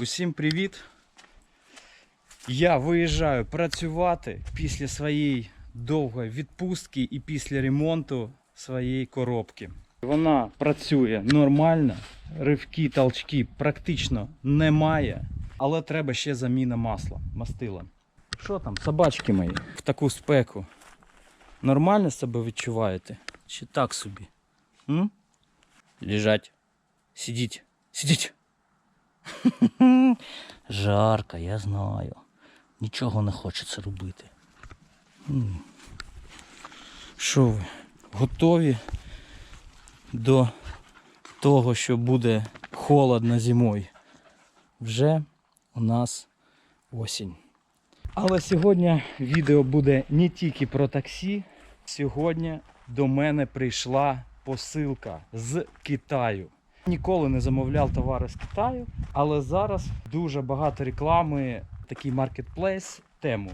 Усім привіт! Я виїжджаю працювати після своєї довгої відпустки і після ремонту своєї коробки. Вона працює нормально, ривки, толчки практично немає, але треба ще заміна масла, мастила. Що там, собачки мої, в таку спеку? Нормально себе відчуваєте? Чи так собі? М? Лежать. Сидіть. Сидіть. Жарко, я знаю. Нічого не хочеться робити. Що ви? Готові до того, що буде холодно зимою? Вже у нас осінь. Але сьогодні відео буде не тільки про таксі. Сьогодні до мене прийшла посилка з Китаю. Ніколи не замовляв товари з Китаю, але зараз дуже багато реклами, такий маркетплейс тему.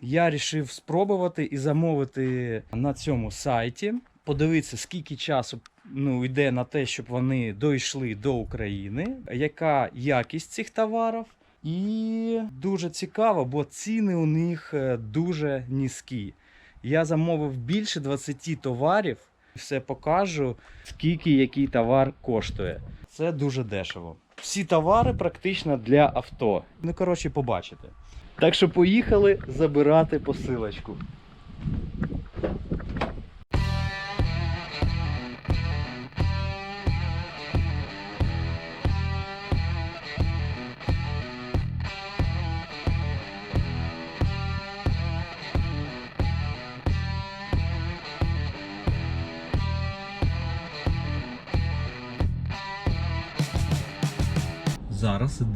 Я вирішив спробувати і замовити на цьому сайті, подивитися, скільки часу ну, йде на те, щоб вони дійшли до України, яка якість цих товарів. І дуже цікаво, бо ціни у них е, дуже низькі. Я замовив більше 20 товарів, все покажу, скільки який товар коштує. Це дуже дешево. Всі товари практично для авто. Ну, коротше, побачите. Так що поїхали забирати посилочку.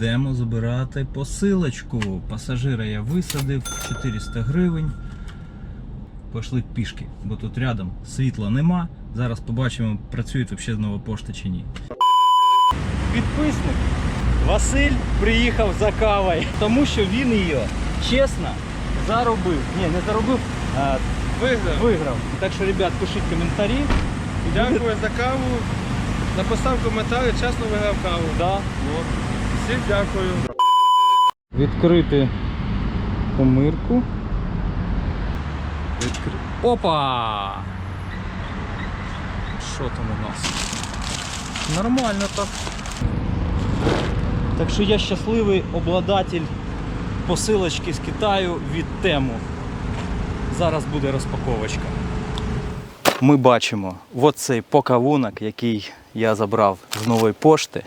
Йдемо забирати посилочку. Пасажира я висадив 400 гривень. Пішли пішки, бо тут рядом світла нема. Зараз побачимо, працюють взагалі знову пошта чи ні. Підписник Василь приїхав за кавою, тому що він її чесно заробив. Ні, не заробив, а Виграв. виграв. Так що, ребят, пишіть коментарі. Дякую за каву. Написав коментарі, чесно виграв каву. Да. Всім дякую. Відкрити комирку. Відкри... Опа! Що там у нас? Нормально так. Так що я щасливий обладатель посилочки з Китаю від тему. Зараз буде розпаковочка. Ми бачимо оцей покавунок, який я забрав з нової пошти.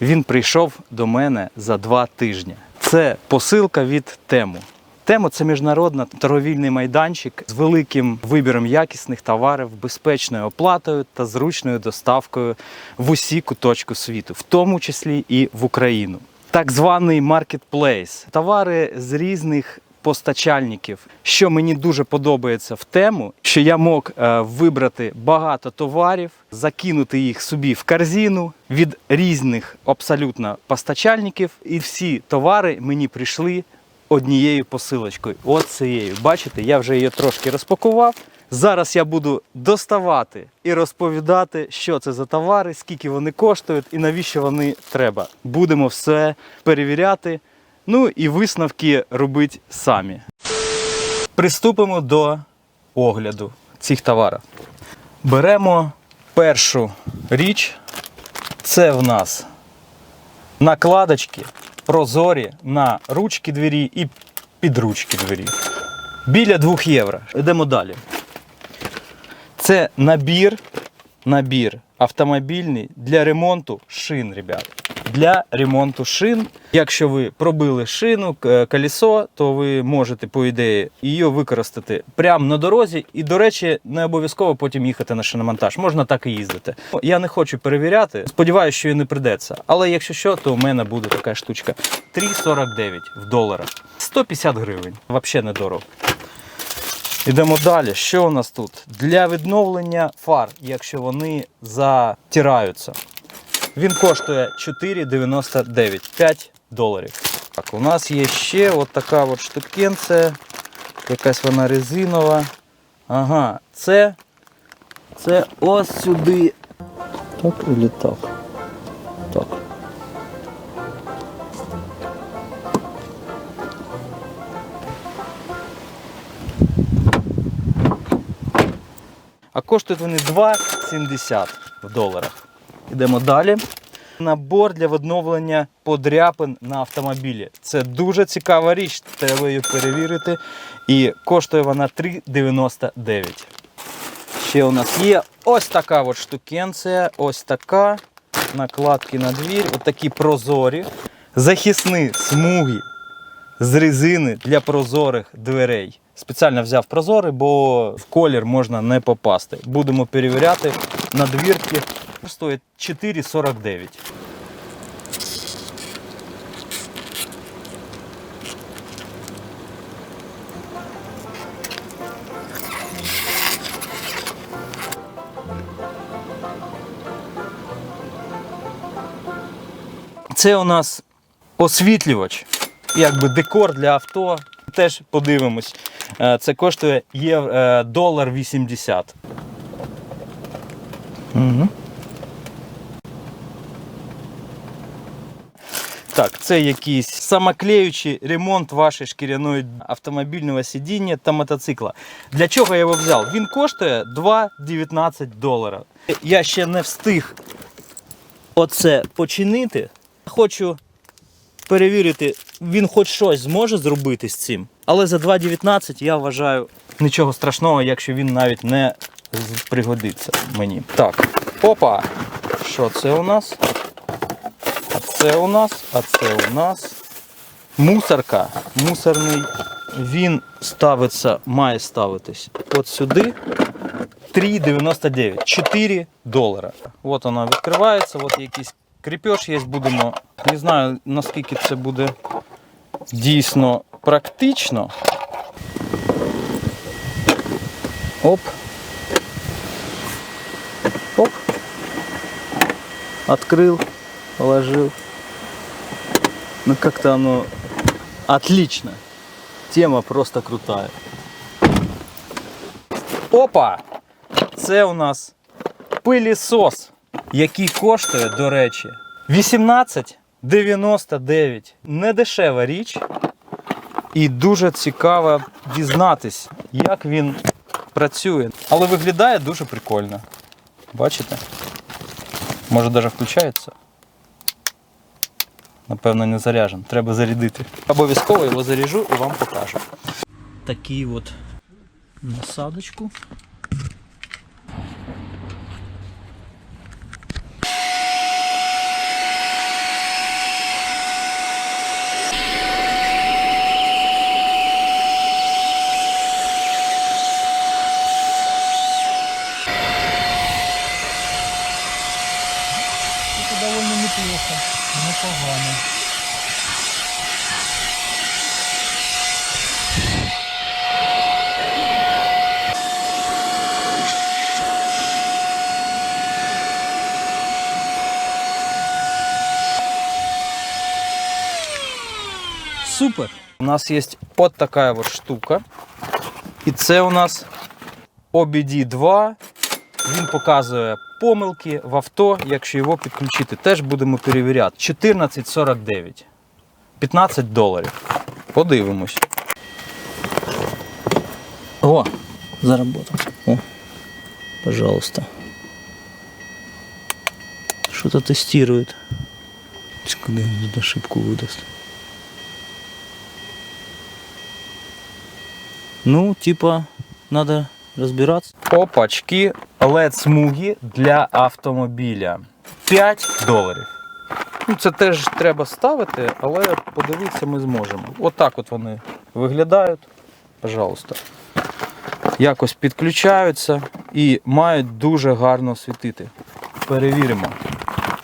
Він прийшов до мене за два тижні. Це посилка від тему. Тему це міжнародний торговільний майданчик з великим вибіром якісних товарів, безпечною оплатою та зручною доставкою в усі куточки світу, в тому числі і в Україну. Так званий маркетплейс. Товари з різних постачальників. Що мені дуже подобається в тему, що я мог е, вибрати багато товарів, закинути їх собі в корзину від різних абсолютно постачальників, і всі товари мені прийшли однією посилочкою. От цією. Бачите, я вже її трошки розпакував. Зараз я буду доставати і розповідати, що це за товари, скільки вони коштують і навіщо вони треба. Будемо все перевіряти. Ну і висновки робити самі. Приступимо до огляду цих товарів. Беремо першу річ. Це в нас накладочки прозорі на ручки двері і підручки двері. Біля 2 євро. Йдемо далі. Це набір, набір автомобільний для ремонту шин, ребят. Для ремонту шин. Якщо ви пробили шину, к- колесо, то ви можете, по ідеї, її використати прямо на дорозі. І, до речі, не обов'язково потім їхати на шиномонтаж. Можна так і їздити. Я не хочу перевіряти. Сподіваюся, що і не придеться. Але якщо що, то у мене буде така штучка. 3,49 в доларах. 150 гривень. Взагалі недорого. Ідемо далі. Що у нас тут? Для відновлення фар, якщо вони затираються. Він коштує 4,99 5 доларів. Так, у нас є ще от така от штукенція. Якась вона резинова. Ага, це, це ось сюди. Так, і так. Так. А коштують вони 2,70 в доларах. Йдемо далі. Набор для відновлення подряпин на автомобілі. Це дуже цікава річ, треба її перевірити. І коштує вона 3,99. Ще у нас є ось така от штукенція, ось така. Накладки на двір, отакі прозорі, захисні смуги з резини для прозорих дверей. Спеціально взяв прозорий, бо в колір можна не попасти. Будемо перевіряти на двірки. Стоїть 4,49. Це у нас освітлювач, якби декор для авто. Теж подивимось. Е, Це коштує е, долар 80. Угу. Так, це якийсь самоклеючий ремонт вашої шкіряної автомобільного сидіння та мотоцикла. Для чого я його взяв? Він коштує 2,19 долара. Я ще не встиг оце починити. Хочу перевірити, він хоч щось зможе зробити з цим. Але за 2,19 я вважаю нічого страшного, якщо він навіть не пригодиться мені. Так, опа! Що це у нас? Це у нас, а це у нас. Мусорка. Мусорний. Він ставиться, має ставитись от сюди. 3,99. 4 долара. От вона відкривається, от якийсь кріпеж є, будемо. Не знаю наскільки це буде дійсно практично. Оп. Оп. Открыл, положил. Ну как-то оно отлично. Тема просто крутая. Опа! Це у нас пилісос, який коштує, до речі, 18,99. Недешева річ. І дуже цікаво дізнатись, як він працює. Але виглядає дуже прикольно. Бачите? Може навіть включається. Напевно, не заряджен. Треба зарядити. Обов'язково його заряжу і вам покажу. Такий от насадочку. Супер! У нас є от така от штука. І це у нас OBD2 він показує помилки в авто, якщо його підключити. Теж будемо перевіряти. 14,49. 15 доларів. Подивимось. О, заработал. О, пожалуйста. Что-то тестирует. Куда он тут ошибку выдаст? Ну, типа, надо разбираться. Опачки, LED смуги для автомобіля. 5 доларів. Ну, це теж треба ставити, але подивитися ми зможемо. Отак от вони виглядають. Пожалуйста. Якось підключаються і мають дуже гарно світити. Перевіримо.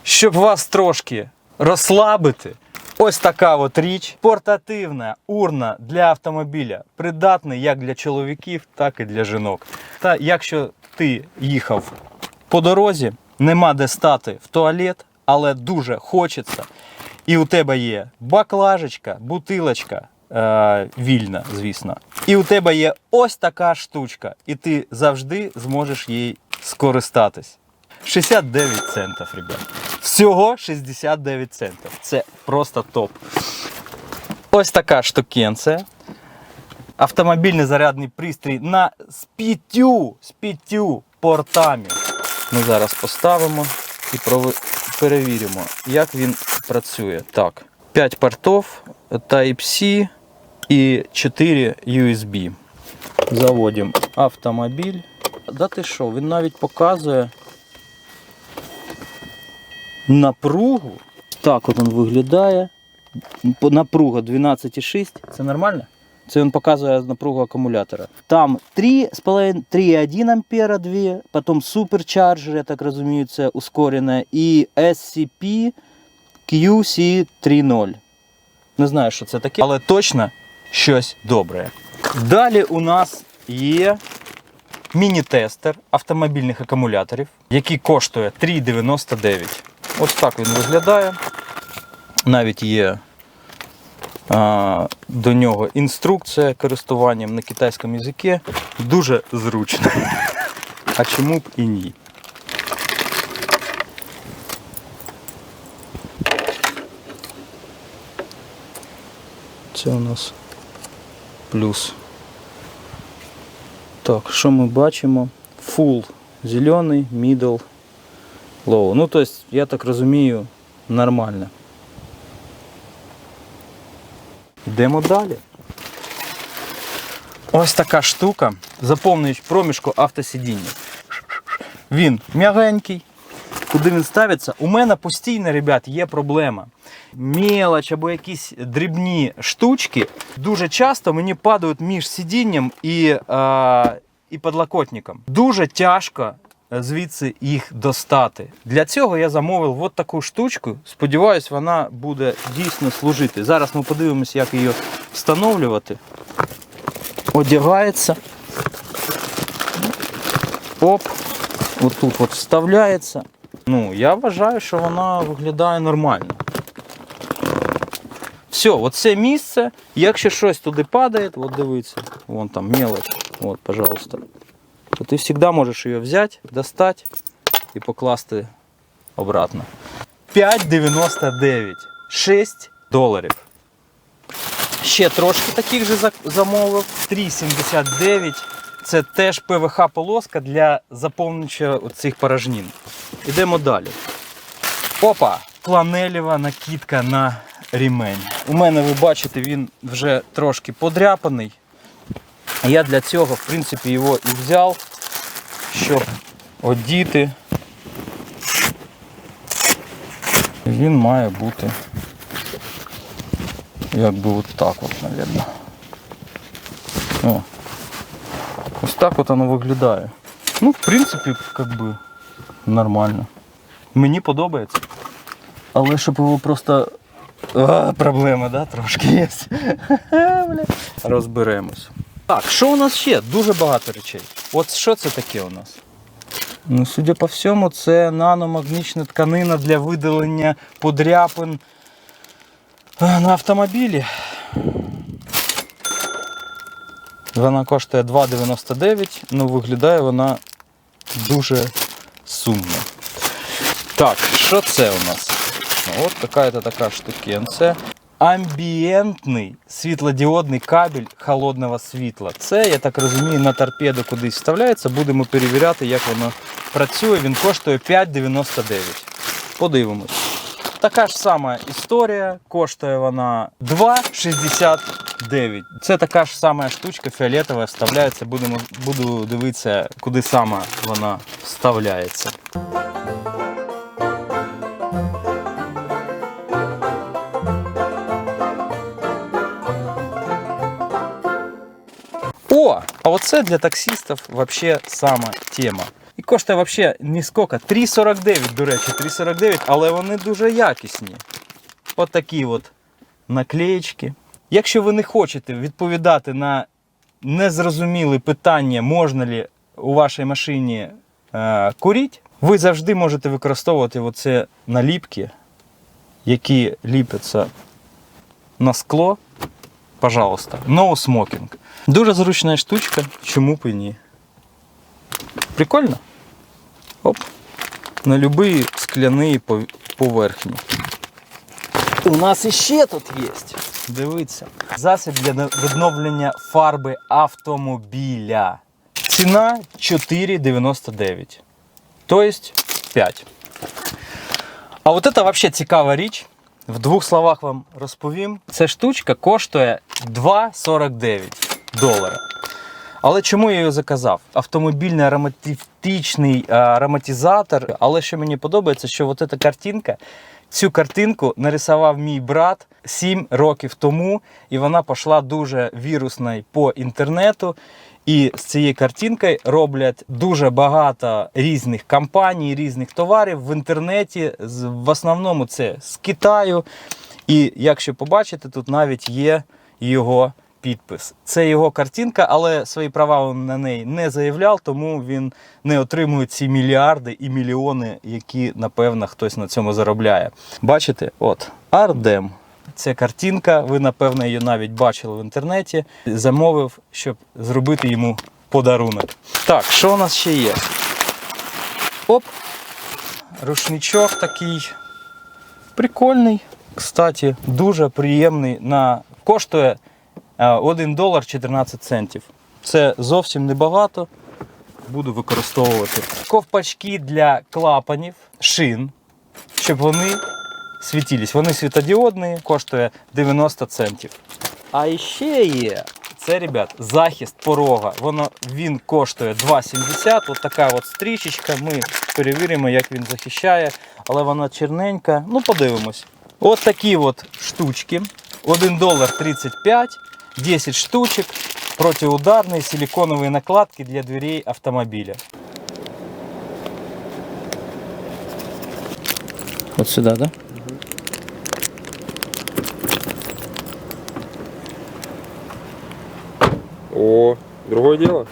Щоб вас трошки розслабити, ось така от річ. Портативна урна для автомобіля. Придатний як для чоловіків, так і для жінок. Та якщо ти їхав по дорозі, нема де стати в туалет, але дуже хочеться. І у тебе є баклажечка, бутилочка е, вільна, звісно. І у тебе є ось така штучка, і ти завжди зможеш їй скористатись. 69 центів, ребят. Всього 69 центів. Це просто топ. Ось така штукенція. Автомобільний зарядний пристрій на з п'ятю, з п'ятю портами. Ми зараз поставимо і прови- перевіримо, як він працює. Так, 5 портів, Type-C і 4 USB. Заводимо автомобіль. Да ти що, він навіть показує напругу. Так от він виглядає. Напруга 12,6. Це нормально? Це він показує напругу акумулятора. Там 3,5 3,1 ампера, 2, потім суперчарджер, я так розумію, це ускорене, і SCP QC30. Не знаю, що це таке, але точно щось добре. Далі у нас є міні-тестер автомобільних акумуляторів, який коштує 3,99. Ось так він виглядає. Навіть є а, до нього інструкція користуванням на китайському язикі. Дуже зручно. А чому б і ні? Це у нас плюс. Так, що ми бачимо? Full зелений, middle, low. Ну, тобто, я так розумію, нормально. Йдемо далі. Ось така штука. Заповнюють проміжку автосидіння. Він м'ягенький. Куди він ставиться? У мене постійно, ребят, є проблема. Мелоч або якісь дрібні штучки дуже часто мені падають між сидінням і, а, і подлокотником. Дуже тяжко е, звідси їх достати. Для цього я замовив от таку штучку. Сподіваюсь, вона буде дійсно служити. Зараз ми подивимося, як її встановлювати. Одягається. Оп. Отут от вставляється. Ну, я вважаю, що вона виглядає нормально. Все, оце місце. Якщо щось туди падає, от дивіться, вон там мелочь. От, пожалуйста. То ти завжди можеш її взяти, достати і покласти обратно. 5,99. 6 доларів. Ще трошки таких же за- замовив. 3,79. Це теж ПВХ полоска для заповнення цих порожнин. Ідемо далі. Опа! Фланелева накидка на рімень. У мене, ви бачите, він вже трошки подряпаний. Я для цього, в принципі, його і взяв, щоб одіти. Він має бути якби от так от, мабуть. О. Ось так от воно виглядає. Ну, в принципі, как би нормально. Мені подобається. Але щоб його просто. А, проблема, да, трошки є. Розберемось. Так, що у нас ще? Дуже багато речей. От що це таке у нас? Ну, судя по всьому, це наномагнічна тканина для видалення подряпин е, на автомобілі. Вона коштує 2,99, ну виглядає вона дуже сумно. Так, що це у нас? От така така штукенція. Амбієнтний світлодіодний кабель холодного світла. Це, я так розумію, на торпеду кудись вставляється. Будемо перевіряти, як воно працює. Він коштує 5,99. Подивимось. Така ж сама історія, коштує вона 2,69. Це така ж сама штучка фіолетова вставляється. Будемо, буду дивитися, куди саме вона вставляється. О, а оце для таксистів вообще сама тема. І коштує вообще не скільки, 3,49, до речі, 3,49, але вони дуже якісні. От такі от наклеєчки. Якщо ви не хочете відповідати на незрозумілі питання, можна ли у вашій машині е, курити, ви завжди можете використовувати оце наліпки, які ліпляться на скло. Пожалуйста, no smoking. Дуже зручна штучка, чому б і ні. Прикольно? Оп. На будь-який скляний пов- поверхні. У нас іще тут є. Дивіться. Засіб для на- відновлення фарби автомобіля. Ціна 4,99. Тобто 5. А от це взагалі цікава річ. В двох словах вам розповім. Ця штучка коштує 2,49 долара. Але чому я її заказав? Автомобільний ароматичний е, ароматизатор. Але що мені подобається, що от ця картинка, цю картинку нарисував мій брат 7 років тому, і вона пішла дуже вірусною по інтернету. І з цією картинкою роблять дуже багато різних компаній, різних товарів в інтернеті. В основному це з Китаю. І якщо побачите, тут навіть є його підпис. Це його картинка, але свої права він на неї не заявляв, тому він не отримує ці мільярди і мільйони, які, напевно, хтось на цьому заробляє. Бачите, от Ардем. Це картинка, ви, напевно, її навіть бачили в інтернеті. Замовив, щоб зробити йому подарунок. Так, що у нас ще є? Оп, рушничок такий. Прикольний. Кстати, дуже приємний. На... Коштує е, 1 долар 14 центів. Це зовсім небагато. Буду використовувати. Ковпачки для клапанів, шин, щоб вони світились. Вони світодіодні, коштує 90 центів. А ще є. Це, ребят, захист порога. Воно, він коштує 2,70. От така от стрічечка. Ми перевіримо, як він захищає. Але вона черненька. Ну, подивимось. От такі от штучки. 1 долар 35, 10 штучок. Протиударні силиконові накладки для дверей автомобіля. От сюди, да? О, другое дело.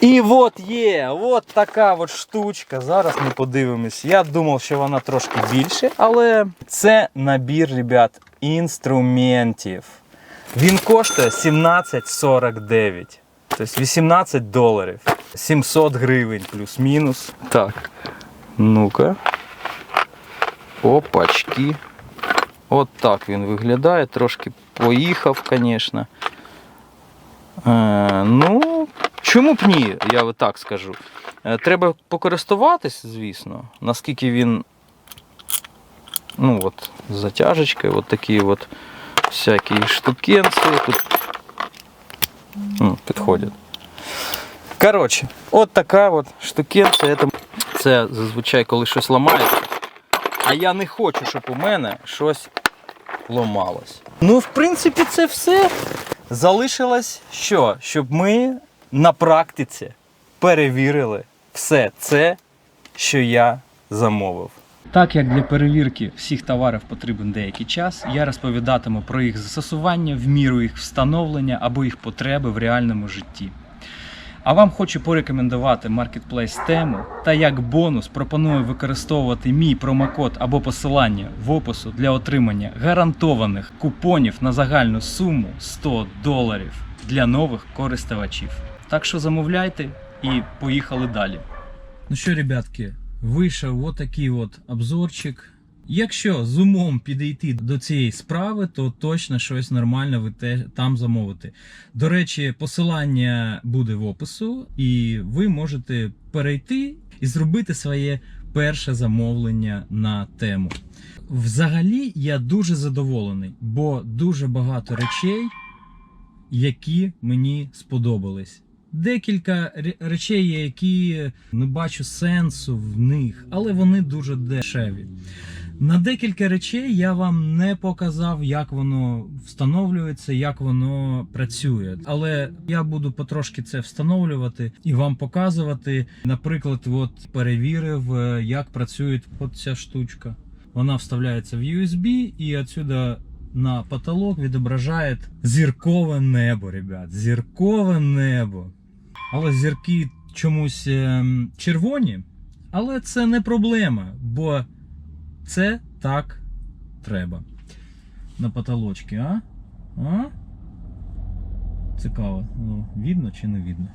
І от є, от така от штучка. Зараз ми подивимось. Я думав, що вона трошки більше, але це набір, ребят, інструментів. Він коштує 17,49. Тобто 18 доларів. 700 гривень плюс-мінус. Так. Ну-ка. Опачки. От так він виглядає. Трошки поїхав, звісно. Е, ну, чому б ні, я так скажу. Е, треба покористуватись, звісно, наскільки він. Ну от, з затяжечкою, от такі от всякі штукенці тут м, підходять. Коротше, от така от штукенція. Це, це зазвичай, коли щось ламається. А я не хочу, щоб у мене щось ламалось. Ну, в принципі, це все. Залишилось що? Щоб ми на практиці перевірили все це, що я замовив. Так як для перевірки всіх товарів потрібен деякий час, я розповідатиму про їх застосування в міру їх встановлення або їх потреби в реальному житті. А вам хочу порекомендувати Marketplace тему та як бонус пропоную використовувати мій промокод або посилання в опису для отримання гарантованих купонів на загальну суму 100 доларів для нових користувачів. Так що замовляйте і поїхали далі. Ну що, ребятки, вийшов отакий от обзорчик. Якщо з умом підійти до цієї справи, то точно щось нормальне ви те там замовите. До речі, посилання буде в опису, і ви можете перейти і зробити своє перше замовлення на тему. Взагалі, я дуже задоволений, бо дуже багато речей, які мені сподобались. Декілька ре- речей, є, які не бачу сенсу в них, але вони дуже дешеві. На декілька речей я вам не показав, як воно встановлюється, як воно працює. Але я буду потрошки це встановлювати і вам показувати. Наприклад, от перевірив, е, як працює от ця штучка. Вона вставляється в USB і отсюда на потолок відображає зіркове небо, ребят. Зіркове небо. Але зірки чомусь ем, червоні. Але це не проблема, бо це так треба. На потолочки, а? А? Цікаво. Ну, видно чи не видно?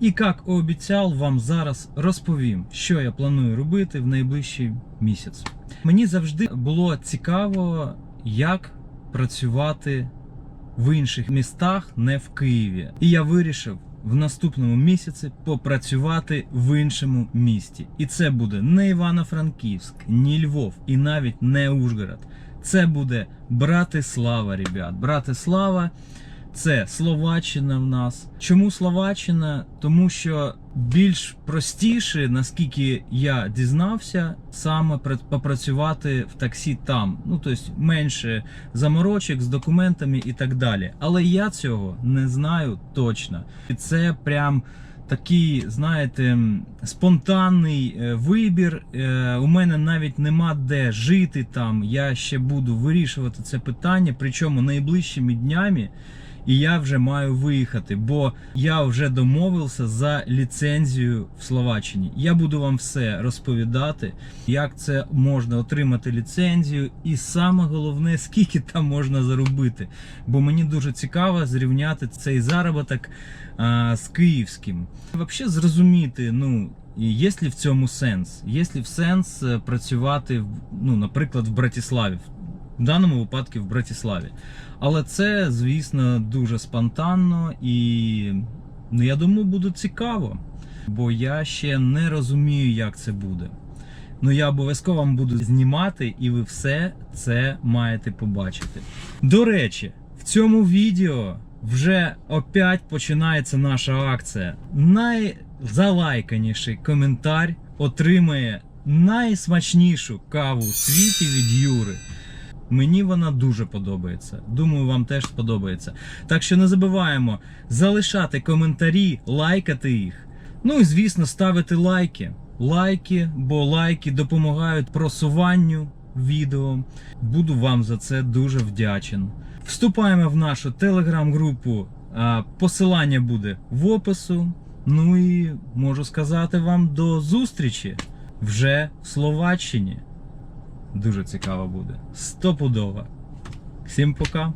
І як обіцяв, вам зараз розповім, що я планую робити в найближчий місяць. Мені завжди було цікаво, як працювати в інших містах, не в Києві. І я вирішив в наступному місяці попрацювати в іншому місті. І це буде не Івано-Франківськ, ні Львов, і навіть не Ужгород. Це буде Братислава, ребят. Братислава. Це Словаччина в нас. Чому Словаччина? Тому що більш простіше, наскільки я дізнався, саме попрацювати в таксі там. Ну тобто менше заморочок з документами і так далі. Але я цього не знаю точно. І це прям такий, знаєте, спонтанний е, вибір. Е, У мене навіть нема де жити там. Я ще буду вирішувати це питання, причому найближчими днями. І я вже маю виїхати, бо я вже домовився за ліцензію в Словаччині. Я буду вам все розповідати, як це можна отримати ліцензію, і саме головне, скільки там можна заробити. Бо мені дуже цікаво зрівняти цей заробіток а, з київським. Взагалі зрозуміти, ну. І є ли в цьому сенс? Є ли в сенс е, працювати, ну, наприклад, в Братиславі, в даному випадку в Братиславі. Але це, звісно, дуже спонтанно і ну, я думаю, буде цікаво. Бо я ще не розумію, як це буде. Ну я обов'язково вам буду знімати, і ви все це маєте побачити. До речі, в цьому відео вже опять починається наша акція. Найзалайканіший коментар отримає найсмачнішу каву в світі від Юри. Мені вона дуже подобається. Думаю, вам теж сподобається. Так що не забуваємо залишати коментарі, лайкати їх. Ну і звісно, ставити лайки. Лайки, бо лайки допомагають просуванню відео. Буду вам за це дуже вдячен. Вступаємо в нашу телеграм-групу. Посилання буде в опису. Ну і можу сказати вам до зустрічі вже в Словаччині. Дуже цікаво буде. Стопудово. Всім пока.